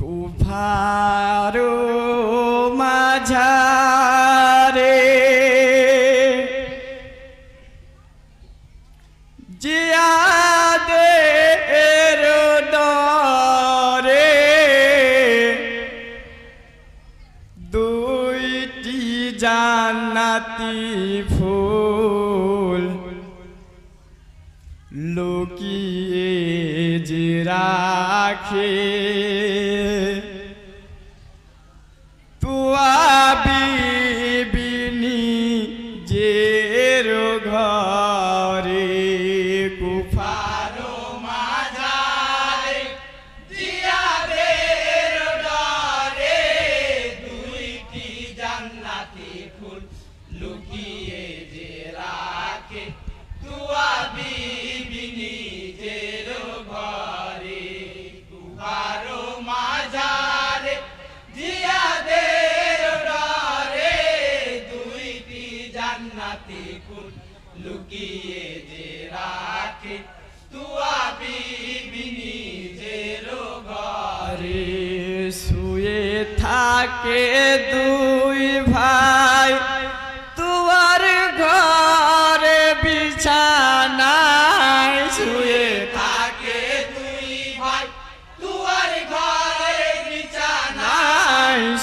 কুফারো মাঝারে। জিয়াদের ডরে দুইটি ফুল লুকিয়ে যে রাখে।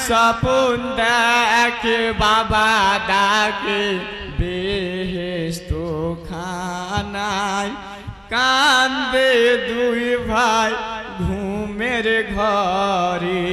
স্বপন দেখে বাবা ডাকে বেহেস্ত খানায় কান্দে দুই ভাই ঘুমের ঘরে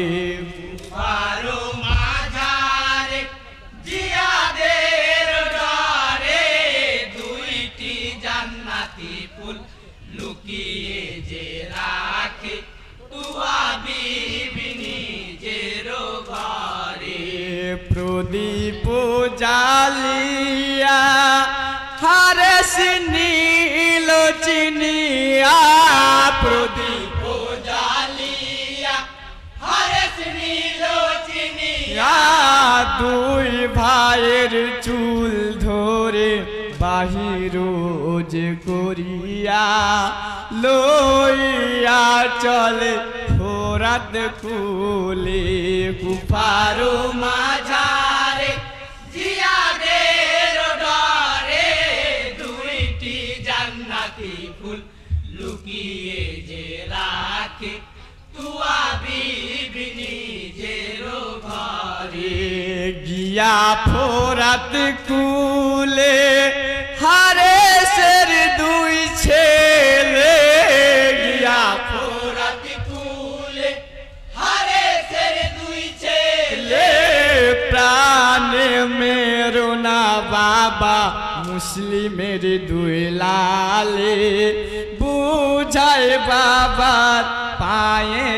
দুই ভাইয়ের চুল ধরে বাহির যে করিয়া লইয়া চলে ফোরাত কুলে কুফারো মাঝারে। জিয়াদের ডরে দুইটি জান্নাতি ফুল লুকিয়ে যে রাখে। গিয়া ফোরাত কুলে হারেসের দুই ছেলে গিয়া রাতি কুলে। হারে সের দুই ছেলে প্রাণে মেরো না বাবা, মুসলিমের দুই লালে। বুঝায় বাবার পায়ে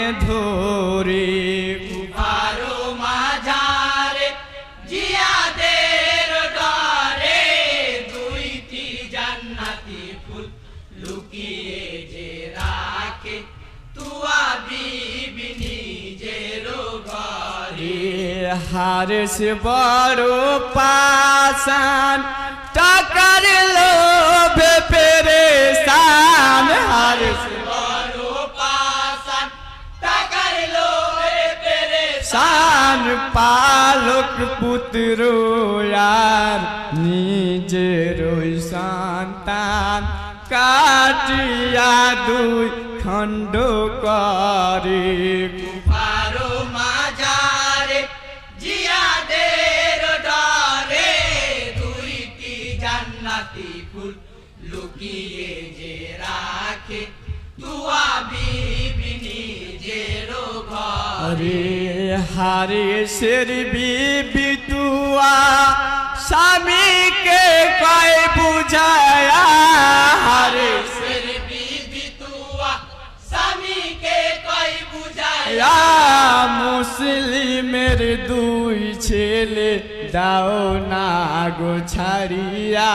হারেস বড় পাশান টাকার লোভে পেরেশান। হারেস বড় পাশান পালক পুত্র আর ওই সন্তান কাটিয়া দুই খণ্ড করে। লুকিয়ে যে রাখে তুয়া বিবিনি যে ঘরে। হারে শের বিবি তুয়া স্বামীকে কয় বুঝায়া। হারে সের বিবি তুয়া স্বামীকে বুঝায়। মুসলিমের দুই ছেলে দাও না গো ছাড়িয়া।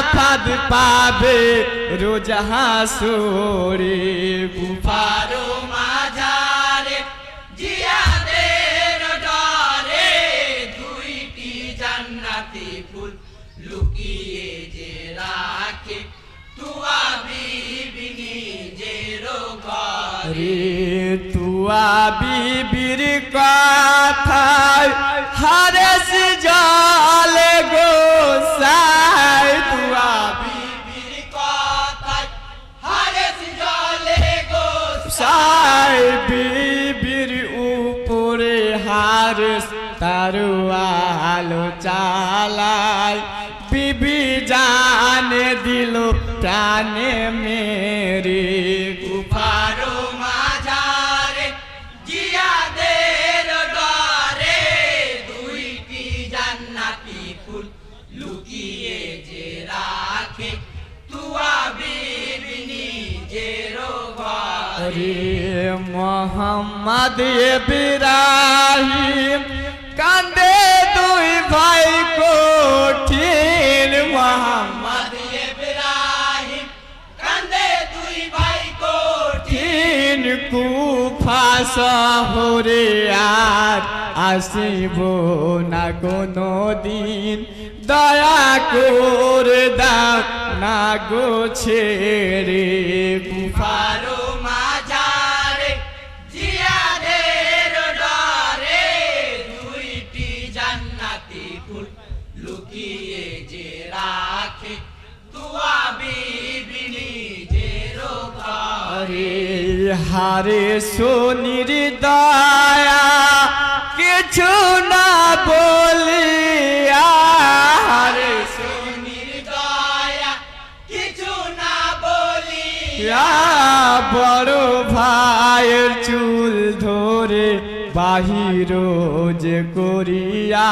সাফাদ পাবে রোজ হাসরে গুফা আরও মাঝারে জিয়াদের ডরে দুইটি জান্নাতি ফুল লুকিয়ে যে রাখে। তুয়া বিবিনি যে ঘরে। তুয়া বিবির কথায় হারেস জলে গোসাই সাই বিবির উপরে হারেস তারু আলো চালায় বিবি জানে দিল প্রাণে মেরে। রে মোহাম্মদ ইব্রাহিম, কান্দে দুই ভাই কঠিন মোহাম্মদ ইব্রাহিম, কান্দে দুই ভাই কোঠি কঠিন কুফা শহরে আর আসিব না কোনো দিন। দয়া করে দাও না গো ছেড়ে কুফা হারে সোনির দয়া কিছু না বলিয়া। হারে সুনির দয়া কিছু না বলি বড় ভাইয়ের চুল ধরে বাহির যে করিয়া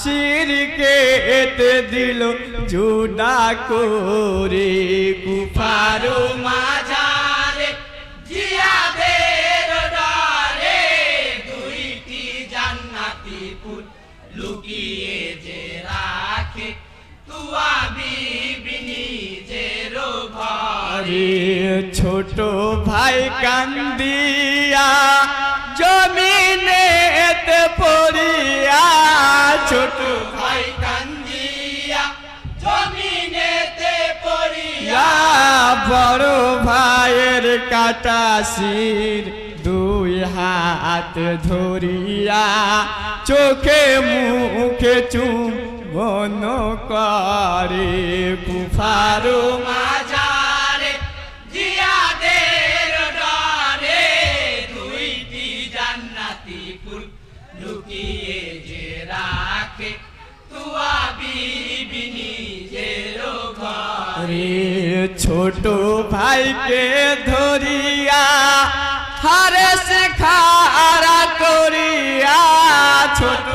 শিরকে এতে দিল জুডা করে কুফারো ফারো ছোট ভাই কান্দিয়া জমিনে পড়িয়া। ছোট ভাই কান্দিয়া জমিনেতে পড়িয়া। বড় ভাইয়ের কাটা শির দুই হাত ধরিয়া চোখে মুখে চুম্বন করে কুফারো মাঝারে জিয়াদের ডরে দুইটি জান্নাতি ফুল লুকিয়ে যে রাখে। তুয়া বিবি নিজের ঘরে। ছোট ভাইকে ধরিয়া হারে খারা করিয়া, ছোট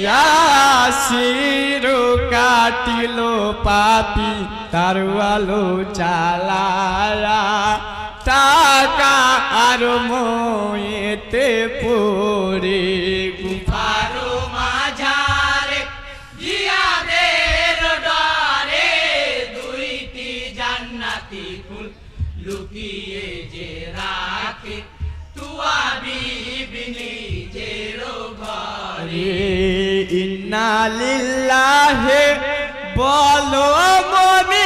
ইয়া শির কাটিল পাপি, তার আলো চালায়া টাকা আর মোয়েতে পড়ে। গুফা ফারো মাঝারে, জিয়াদের ডরে দুইটি জান্নাতি ফুল লুকিয়ে লিল্লাহে বলো মমি